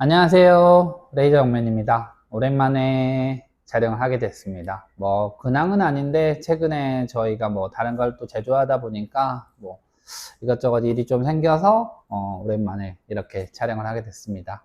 안녕하세요. 레이저 영맨입니다. 오랜만에 촬영을 하게 됐습니다. 뭐, 근황은 아닌데, 최근에 저희가 뭐, 다른 걸 또 제조하다 보니까, 뭐, 이것저것 일이 좀 생겨서, 어, 오랜만에 이렇게 촬영을 하게 됐습니다.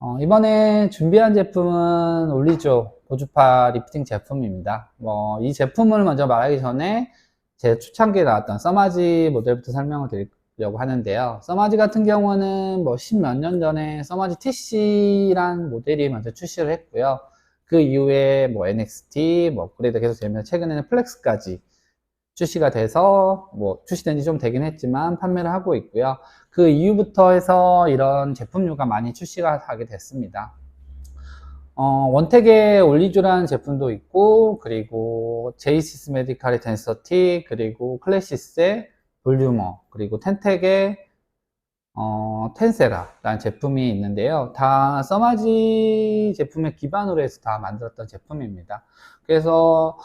어, 이번에 준비한 제품은 올리조 고주파 리프팅 제품입니다. 뭐, 이 제품을 먼저 말하기 전에 제 초창기에 나왔던 써마지 모델부터 설명을 드리 려고 하는데요. 써마지 같은 경우는 뭐, 십 몇 년 전에 써마지 TC란 모델이 먼저 출시를 했고요. 그 이후에 뭐, NXT, 뭐, 업그레이드 계속 되면 최근에는 플렉스까지 출시가 돼서 뭐 출시된 지 좀 되긴 했지만 판매를 하고 있고요. 그 이후부터 해서 이런 제품류가 많이 출시가 하게 됐습니다. 어, 원택의 올리조라는 제품도 있고 그리고 제이시스 메디칼의 덴서티 그리고 클래시스의 볼류머 그리고 텐텍의 어, 텐세라라는 제품이 있는데요. 다 써마지 제품의 기반으로 해서 다 만들었던 제품입니다. 그래서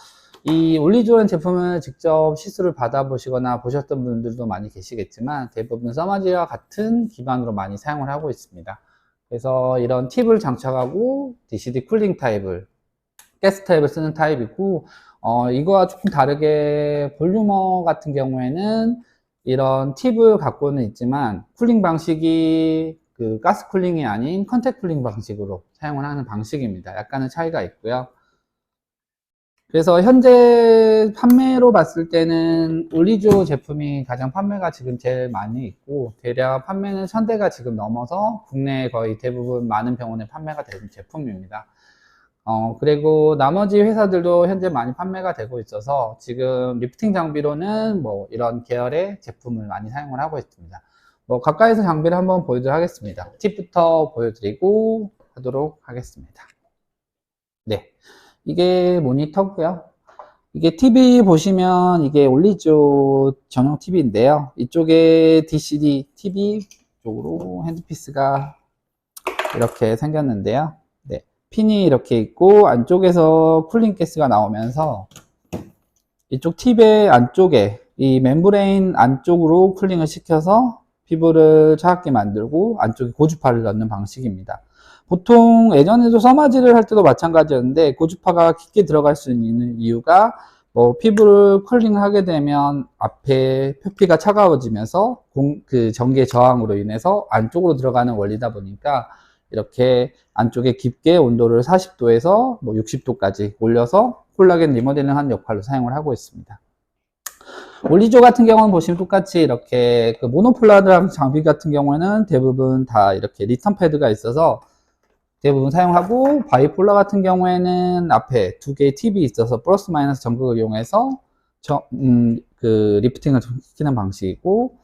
이 올리조라는 제품을 직접 시술을 받아보시거나 보셨던 분들도 많이 계시겠지만 대부분 써마지와 같은 기반으로 많이 사용을 하고 있습니다. 그래서 이런 팁을 장착하고 DCD 쿨링 타입을 가스 타입을 쓰는 타입이고 어, 이거와 조금 다르게 볼륨어 같은 경우에는 이런 팁을 갖고는 있지만 쿨링 방식이 그 가스 쿨링이 아닌 컨택 쿨링 방식으로 사용을 하는 방식입니다. 약간의 차이가 있고요. 그래서 현재 판매로 봤을 때는 올리조 제품이 가장 판매가 지금 제일 많이 있고 대략 판매는 천 대가 지금 넘어서 국내 거의 대부분 많은 병원에 판매가 되는 제품입니다. 어, 그리고 나머지 회사들도 현재 많이 판매가 되고 있어서 지금 리프팅 장비로는 뭐 이런 계열의 제품을 많이 사용을 하고 있습니다. 뭐 가까이서 장비를 한번 보여드리도록 하겠습니다. 팁부터 보여드리고 하도록 하겠습니다. 네. 이게 모니터고요. 이게 TV 보시면 이게 올리조 전용 TV인데요. 이쪽에 DCD TV 쪽으로 핸드피스가 이렇게 생겼는데요. 네. 핀이 이렇게 있고 안쪽에서 쿨링 가스가 나오면서 이쪽 팁의 안쪽에 이 멤브레인 안쪽으로 쿨링을 시켜서 피부를 차갑게 만들고 안쪽에 고주파를 넣는 방식입니다. 보통 예전에도 써마지를 할 때도 마찬가지였는데 고주파가 깊게 들어갈 수 있는 이유가 뭐 피부를 쿨링을 하게 되면 앞에 표피가 차가워지면서 공, 그 전기 저항으로 인해서 안쪽으로 들어가는 원리다 보니까 이렇게 안쪽에 깊게 온도를 40도에서 뭐 60도까지 올려서 콜라겐 리모델링 하는 역할로 사용을 하고 있습니다. 올리조 같은 경우는 보시면 똑같이 이렇게 그 모노폴라드 장비 같은 경우에는 대부분 다 이렇게 리턴 패드가 있어서 대부분 사용하고 바이폴라 같은 경우에는 앞에 두 개의 팁이 있어서 플러스 마이너스 전극을 이용해서 저, 음, 그 리프팅을 시키는 방식이고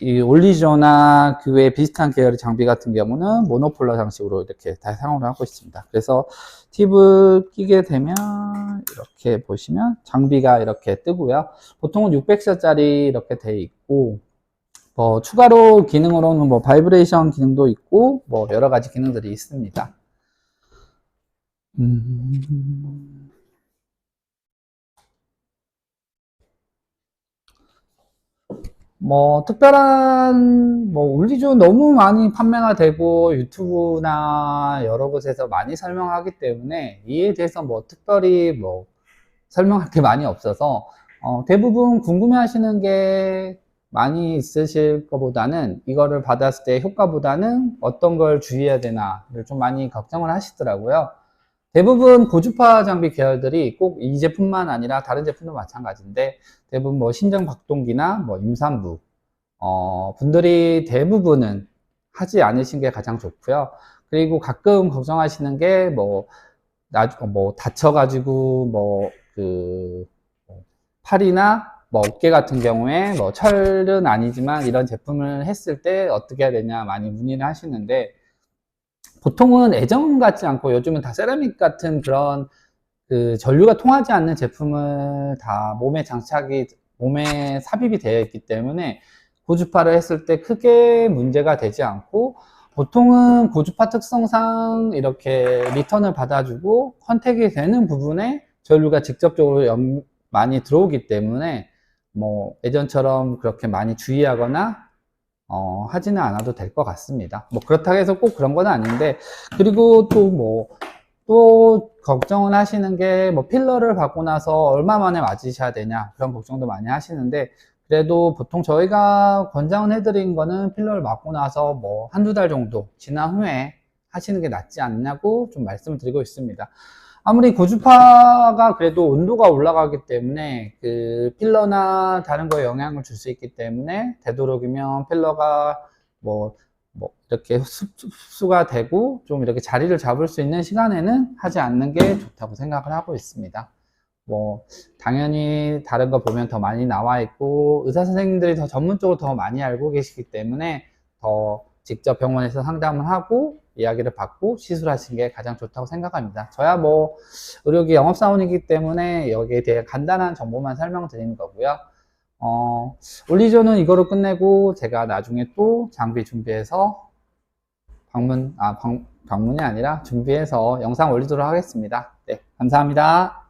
이 올리조나 그외 비슷한 계열의 장비 같은 경우는 모노폴라 장식으로 이렇게 다 사용을 하고 있습니다. 그래서 팁을 끼게 되면 이렇게 보시면 장비가 이렇게 뜨고요. 보통은 600샷짜리 이렇게 돼 있고 뭐 추가로 기능으로는 뭐 바이브레이션 기능도 있고 뭐 여러 가지 기능들이 있습니다. 음... 뭐 특별한 뭐 올리조 너무 많이 판매가 되고 유튜브나 여러 곳에서 많이 설명하기 때문에 이에 대해서 뭐 특별히 뭐 설명할 게 많이 없어서 어 대부분 궁금해 하시는 게 많이 있으실 것보다는 이거를 받았을 때 효과보다는 어떤 걸 주의해야 되나를 좀 많이 걱정을 하시더라고요. 대부분 고주파 장비 계열들이 꼭 이 제품만 아니라 다른 제품도 마찬가지인데 대부분 뭐 신정 박동기나 뭐 임산부 어, 분들이 대부분은 하지 않으신 게 가장 좋고요. 그리고 가끔 걱정하시는 게뭐 뭐 다쳐가지고 뭐그 뭐 팔이나 뭐 어깨 같은 경우에 뭐 철은 아니지만 이런 제품을 했을 때 어떻게 해야 되냐 많이 문의를 하시는데 보통은 애정 같지 않고 요즘은 다 세라믹 같은 그런 그 전류가 통하지 않는 제품을 다 몸에 장착이 몸에 삽입이 되어 있기 때문에 고주파를 했을 때 크게 문제가 되지 않고 보통은 고주파 특성상 이렇게 리턴을 받아주고 컨택이 되는 부분에 전류가 직접적으로 연, 많이 들어오기 때문에 뭐 예전처럼 그렇게 많이 주의하거나 어, 하지는 않아도 될 것 같습니다. 뭐 그렇다고 해서 꼭 그런 건 아닌데 그리고 또 뭐 또 걱정을 하시는 게 뭐 필러를 받고 나서 얼마 만에 맞으셔야 되냐 그런 걱정도 많이 하시는데 그래도 보통 저희가 권장을 해드린 거는 필러를 맞고 나서 뭐 한두 달 정도 지난 후에 하시는 게 낫지 않냐고 좀 말씀을 드리고 있습니다. 아무리 고주파가 그래도 온도가 올라가기 때문에 그 필러나 다른 거에 영향을 줄 수 있기 때문에 되도록이면 필러가 뭐, 뭐 이렇게 흡- 흡수가 되고 좀 이렇게 자리를 잡을 수 있는 시간에는 하지 않는 게 좋다고 생각을 하고 있습니다. 뭐 당연히 다른 거 보면 더 많이 나와 있고 의사 선생님들이 더 전문적으로 더 많이 알고 계시기 때문에 더 직접 병원에서 상담을 하고 이야기를 받고 시술하신 게 가장 좋다고 생각합니다. 저야 뭐 의료기 영업사원이기 때문에 여기에 대해 간단한 정보만 설명드리는 거고요. 어, 올리조는 이거로 끝내고 제가 나중에 또 장비 준비해서 방문, 아, 방, 방문이 아니라 준비해서 영상 올리도록 하겠습니다. 네, 감사합니다.